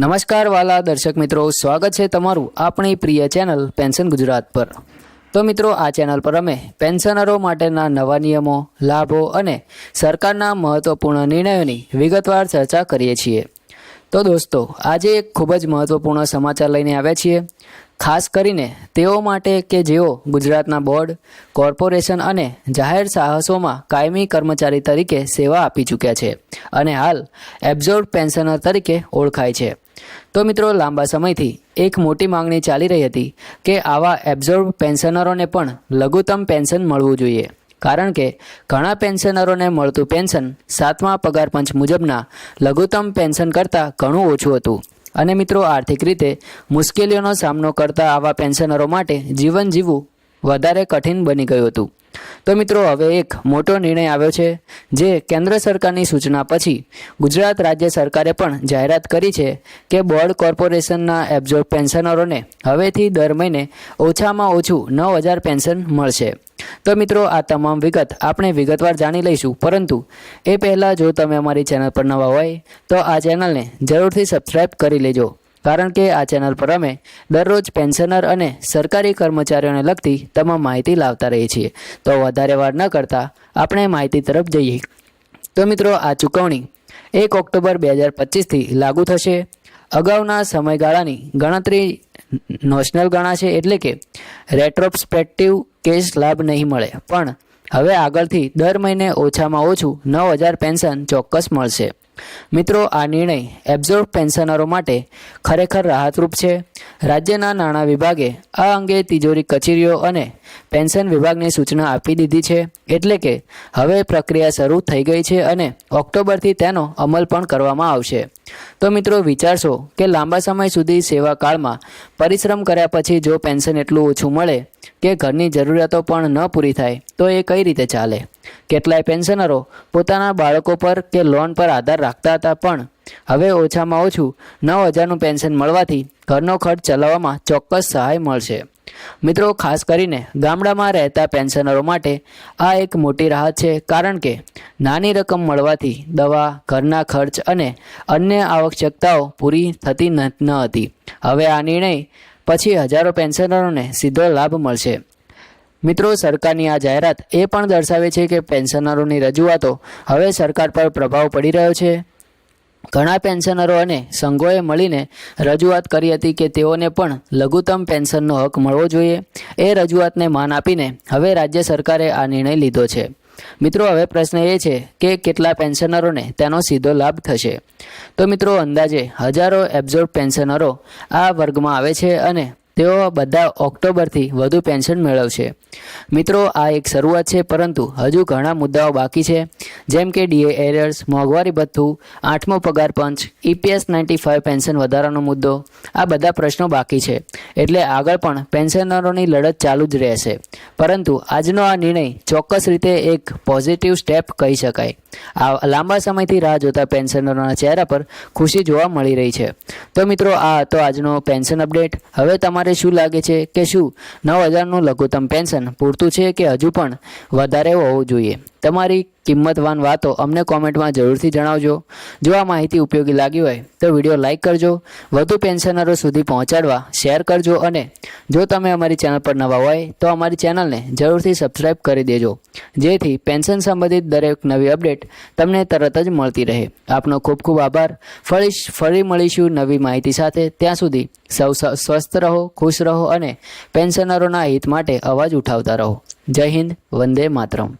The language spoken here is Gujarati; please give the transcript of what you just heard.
નમસ્કાર વાલા દર્શક મિત્રો, સ્વાગત છે તમારું આપણી પ્રિય ચેનલ પેન્શન ગુજરાત પર. તો મિત્રો, આ ચેનલ પર અમે પેન્શનરો માટેના નવા નિયમો, લાભો અને સરકારના મહત્વપૂર્ણ નિર્ણયોની વિગતવાર ચર્ચા કરીએ છીએ. તો દોસ્તો, આજે એક ખૂબ જ મહત્વપૂર્ણ સમાચાર લઈને આવ્યા છીએ. ખાસ કરીને તેઓ માટે કે જેઓ ગુજરાતના બોર્ડ, કોર્પોરેશન અને જાહેર સાહસોમાં કાયમી કર્મચારી તરીકે સેવા આપી ચૂક્યા છે અને હાલ એબ્ઝોર્બ પેન્શનર તરીકે ઓળખાય છે. તો મિત્રો, લાંબા સમયથી એક મોટી માંગણી ચાલી રહી હતી કે આવા એબ્ઝોર્બ પેન્શનરોને પણ લઘુત્તમ પેન્શન મળવું જોઈએ. કારણ કે ઘણા પેન્શનરોને મળતું પેન્શન સાતમા પગાર પંચ મુજબના લઘુત્તમ પેન્શન કરતાં ઘણું ઓછું હતું. અને મિત્રો આર્થિક રીતે મુશ્કેલીઓનો સામનો કરતા આવા પેન્શનરો માટે જીવન જીવવું વધારે કઠિન બની ગયું હતું. તો મિત્રો, હવે એક મોટો નિર્ણય આવ્યો છે, જે કેન્દ્ર સરકારની સૂચના પછી ગુજરાત રાજ્ય સરકારે પણ જાહેરાત કરી છે કે બોર્ડ કોર્પોરેશનના એબ્ઝોર્બ પેન્શનરોને હવેથી દર મહિને ઓછામાં ઓછું નવ હજાર પેન્શન મળશે. તો મિત્રો, આ તમામ વિગત આપણે વિગતવાર જાણી લઈશું, પરંતુ એ પહેલાં જો તમે અમારી ચેનલ પર નવા હોય, તો આ ચેનલને જરૂરથી સબસ્ક્રાઈબ કરી લેજો. કારણ કે આ ચેનલ પર અમે દરરોજ પેન્શનર અને સરકારી કર્મચારીઓને લગતી તમામ માહિતી લાવતા રહીએ છીએ. તો વધારે વાર ન કરતાં આપણે માહિતી તરફ જઈએ. તો મિત્રો, આ ચૂકવણી એક ઓક્ટોબર બે હજાર પચીસથી લાગુ થશે. અગાઉના સમયગાળાની ગણતરી નોશનલ ગણાશે એટલે કે રેટ્રોસ્પેક્ટિવ કેસ લાભ નહીં મળે. પણ હવે આગળથી દર મહિને ઓછામાં ઓછું નવ હજાર પેન્શન ચોક્કસ મળશે. મિત્રો, આ નિર્ણય એબ્ઝોર્બ પેન્શનરો માટે ખરેખર રાહતરૂપ છે. રાજ્યના નાણાં વિભાગે આ અંગે તિજોરી કચેરીઓ અને પેન્શન વિભાગને સૂચના આપી દીધી છે. એટલે કે હવે પ્રક્રિયા શરૂ થઈ ગઈ છે અને ઓક્ટોબરથી તેનો અમલ પણ કરવામાં આવશે. તો મિત્રો વિચારશો કે લાંબા સમય સુધી સેવા કાળમાં પરિશ્રમ કર્યા પછી જો પેન્શન એટલું ઓછું મળે કે ઘરની જરૂરિયાતો પણ ન પૂરી થાય, તો એ કઈ રીતે ચાલે? કેટલાય પેન્શનરો પોતાના બાળકો પર કે લોન પર આધાર રાખતા હતા પણ હવે ઓછામાં ઓછું નવ હજારનું પેન્શન મળવાથી ઘરનો ખર્ચ ચલાવવામાં ચોક્કસ સહાય મળશે. મિત્રો, ખાસ કરીને ગામડામાં રહેતા પેન્શનરો માટે આ એક મોટી રાહત છે, કારણ કે નાની રકમ મળવાથી દવા, ઘરના ખર્ચ અને અન્ય આવશ્યકતાઓ પૂરી થતી ન હતી. હવે આ નિર્ણય પછી હજારો પેન્શનરોને સીધો લાભ મળશે. મિત્રો, સરકારની આ જાહેરાત એ પણ દર્શાવે છે કે પેન્શનરોની રજૂઆતો હવે સરકાર પર પ્રભાવ પડી રહ્યો છે. ઘણા પેન્શનરો અને સંઘોએ મળીને રજૂઆત કરી હતી કે તેઓને પણ લઘુત્તમ પેન્શનનો હક મળવો જોઈએ. એ રજૂઆતને માન આપીને હવે રાજ્ય સરકારે આ નિર્ણય લીધો છે. મિત્રો, હવે પ્રશ્ન એ છે કે કેટલા પેન્શનરોને તેનો સીધો લાભ થશે? તો મિત્રો, અંદાજે હજારો એબ્ઝોર્બ પેન્શનરો આ વર્ગમાં આવે છે અને તેઓ બધા ઓક્ટોબરથી વધુ પેન્શન મેળવશે. મિત્રો, આ એક શરૂઆત છે, પરંતુ હજુ ઘણા મુદ્દાઓ બાકી છે. જેમ કે ડીએ, એરર્સ, મોંઘવારી ભથ્થું, આઠમો પગાર પંચ, ઈપીએસ નાઇન્ટી ફાઇવ, પેન્શન વધારાનો મુદ્દો, આ બધા પ્રશ્નો બાકી છે. એટલે આગળ પણ પેન્શનરોની લડત ચાલુ જ રહેશે. પરંતુ આજનો આ નિર્ણય ચોક્કસ રીતે એક પોઝિટિવ સ્ટેપ કહી શકાય. આ લાંબા સમયથી રાહ જોતા પેન્શનરોના ચહેરા પર ખુશી જોવા મળી રહી છે. તો મિત્રો, આ હતો આજનો પેન્શન અપડેટ. હવે તમારે શું લાગે છે કે શું નવ હજારનું લઘુત્તમ પેન્શન પૂરતું છે કે હજુ પણ વધારે હોવું જોઈએ? તમારી કિંમતવાન વાતો અમને કોમેન્ટમાં જરૂરથી જણાવજો. જો આ માહિતી ઉપયોગી લાગી હોય તો વીડિયો લાઇક કરજો, વધુ પેન્શનરો સુધી પહોંચાડવા શેર કરજો અને જો તમે અમારી ચેનલ પર નવા હોય તો અમારી ચેનલને જરૂરથી સબસ્ક્રાઇબ કરી દેજો. જેથી પેન્શન સંબંધિત દરેક નવી અપડેટ તમને તરત જ મળતી રહે. આપનો ખૂબ ખૂબ આભાર. ફરી ફરી મળીશું નવી માહિતી સાથે. ત્યાં સુધી સૌ સ્વસ્થ રહો, ખુશ રહો અને પેન્શનરોના હિત માટે અવાજ ઉઠાવતા રહો. જય હિન્દ, વંદે માતરમ.